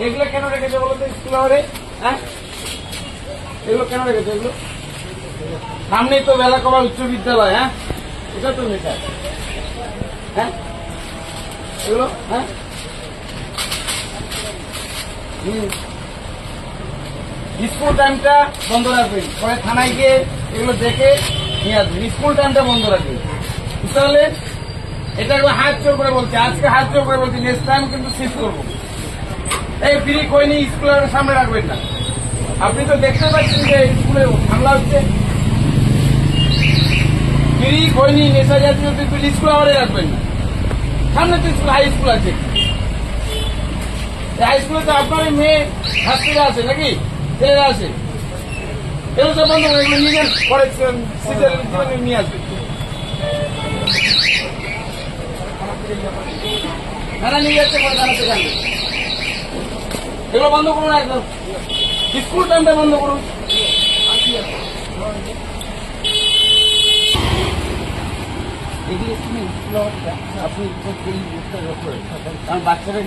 এগুলো আওয়ারে? হ্যাঁ? তো বেলা কমা উচ্চ বিদ্যালয় হ্যাঁ? এটা তো মেটা হ্যাঁ? হ্যাঁ? স্কুল টাইমটা বন্ধ রাখবেন। পরে থানায় গিয়ে এগুলো দেখে নিয়ে আসবেন। স্কুল টাইমটা বন্ধ রাখবেন। বুঝতে পারলেন? এটা একবার হাত জোর করে বলছি। আজকে হাত জোর করে বলছি নেক্সট টাইম কিন্তু সিজ করব। এই ফ্রি কইনি স্কুলের সামনে রাখবেন না। আপনি তো দেখতে পাচ্ছেন যে স্কুলে হামলা হচ্ছে। ফ্রি কইনি নেশা জাতীয় বিল স্কুল আওয়ারে রাখবেন না। সামনে তো স্কুল হাই স্কুল আছে। হাই স্কুলে তো আপনার মেয়ে, ছাত্রীরা আছে নাকি? ছেলেরা আছে। এগুলো তো বন্ধ নিয়ে যান নিয়ে আসবে। থানা নিয়ে যাচ্ছে পরে জানবে এগুলো বন্ধ করুন একদম। স্কুল টাইমটা বন্ধ করুন। আপনি কারণ বাচ্চারা